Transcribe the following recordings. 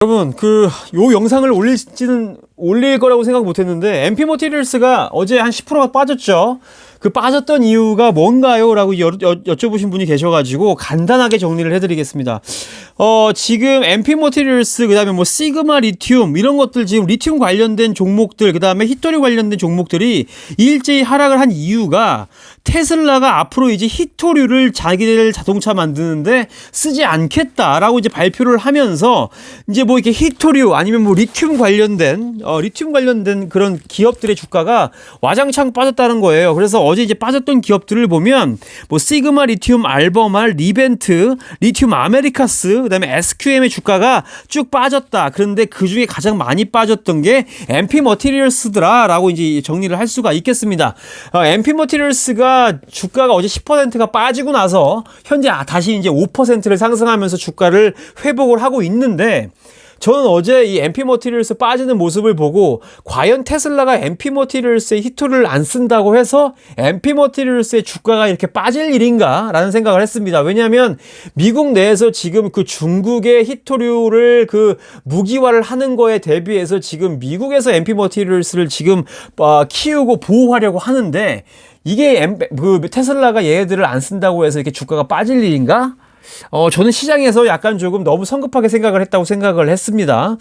여러분 그 요 영상을 올릴지는 올릴 거라고 생각 못 했는데 MP 머티리얼스가 어제 한 10%가 빠졌죠. 그 빠졌던 이유가 뭔가요? 라고 여, 여, 여쭤보신 분이 계셔가지고 간단하게 정리를 해드리겠습니다. 어, 지금 MP 머티리얼스, 그 다음에 뭐 시그마 리튬, 이런 것들 지금 리튬 관련된 종목들, 그 다음에 히토리 관련된 종목들이 일제히 하락을 한 이유가 테슬라가 앞으로 이제 히토류를 자기들 자동차 만드는데 쓰지 않겠다라고 이제 발표를 하면서 이제 뭐 이렇게 히토류 아니면 뭐 리튬 관련된 어 리튬 관련된 그런 기업들의 주가가 와장창 빠졌다는 거예요. 그래서 어제 이제 빠졌던 기업들을 보면 뭐 시그마 리튬 알버말 리벤트 리튬 아메리카스 그다음에 SQM의 주가가 쭉 빠졌다. 그런데 그 중에 가장 많이 빠졌던 게 MP 머티리얼스더라라고 이제 정리를 할 수가 있겠습니다. 어, MP 머티리얼스가 주가가 어제 10%가 빠지고 나서 현재 아, 다시 이제 5%를 상승하면서 주가를 회복을 하고 있는데 저는 어제 이 MP 머티리얼스 빠지는 모습을 보고 과연 테슬라가 MP 머티리얼스의 히토를 안 쓴다고 해서 MP 머티리얼스의 주가가 이렇게 빠질 일인가라는 생각을 했습니다. 왜냐하면 미국 내에서 지금 그 중국의 히토류를 그 무기화를 하는 거에 대비해서 지금 미국에서 MP 머티리얼스를 지금 어, 키우고 보호하려고 하는데 이게 엠- 그 테슬라가 얘네들을 안 쓴다고 해서 이렇게 주가가 빠질 일인가? 어, 저는 시장에서 약간 조금 너무 성급하게 생각을 했다고 생각을 했습니다.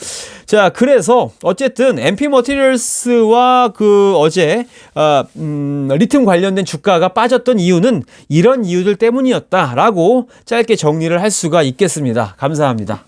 자, 그래서 어쨌든 MP 머티리얼스와 그 어제 어, 음, 리튬 관련된 주가가 빠졌던 이유는 이런 이유들 때문이었다라고 짧게 정리를 할 수가 있겠습니다. 감사합니다.